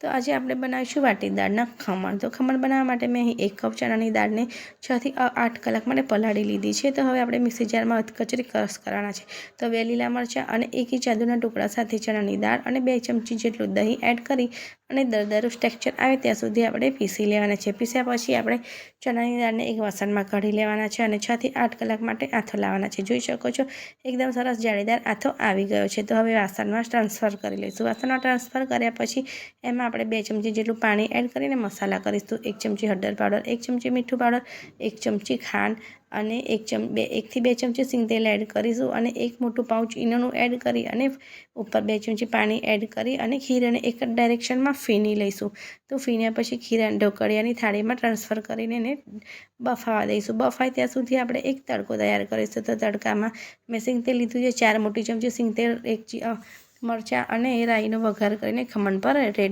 તો આજે આપણે બનાવીશું વાટી દાળના ખમણ. તો ખમણ બનાવવા માટે મેં અહીં એક કપ ચણાની દાળને છથી આઠ કલાક માટે પલાળી લીધી છે. તો હવે આપણે મિક્સી જારમાં કચરી ક્રશ કરવાના છે. તો બે લીલા મરચાં અને એક ઇંચ આદુના ટુકડા સાથે ચણાની દાળ અને બે ચમચી જેટલું દહીં એડ કરી અને દરદરું ટેક્સચર આવે ત્યાં સુધી આપણે પીસી લેવાના છે. પીસ્યા પછી આપણે ચણાની દાળને એક વાસણમાં કાઢી લેવાના છે અને છથી આઠ કલાક માટે આથો લાવવાના છે. જોઈ શકો છો, એકદમ સરસ જાળીદાર આથો આવી ગયો છે. તો હવે વાસણમાં ટ્રાન્સફર કરી લઈશું. વાસણમાં ટ્રાન્સફર કર્યા પછી એમાં આપણે બે ચમચી જેટલું પાણી એડ કરીને મસાલા કરીશું. એક ચમચી હળદર પાવડર એક ચમચી મીઠું પાવડર એક ચમચી ખાંડ અને એક ચમ, બે, એકથી બે ચમચી સિંગતેલ એડ કરીશું અને એક મોટું પાઉચ ઈનોનું એડ કરી અને ઉપર બે ચમચી પાણી એડ કરી અને ખીરાને એક જ ડાયરેક્શનમાં ફીણી લઈશું. તો ફીણ્યા પછી ખીરા ઢોકળિયાની થાળીમાં ટ્રાન્સફર કરીને એને બફાવા દઈશું. બફાય ત્યાં સુધી આપણે એક તડકો તૈયાર કરીશું. તો તડકામાં મેં સિંગતેલ લીધું છે. ચાર મોટી ચમચી સિંગતેલ એક મરચાં અને રાઈનો વઘાર કરીને ખમણ પર રેડી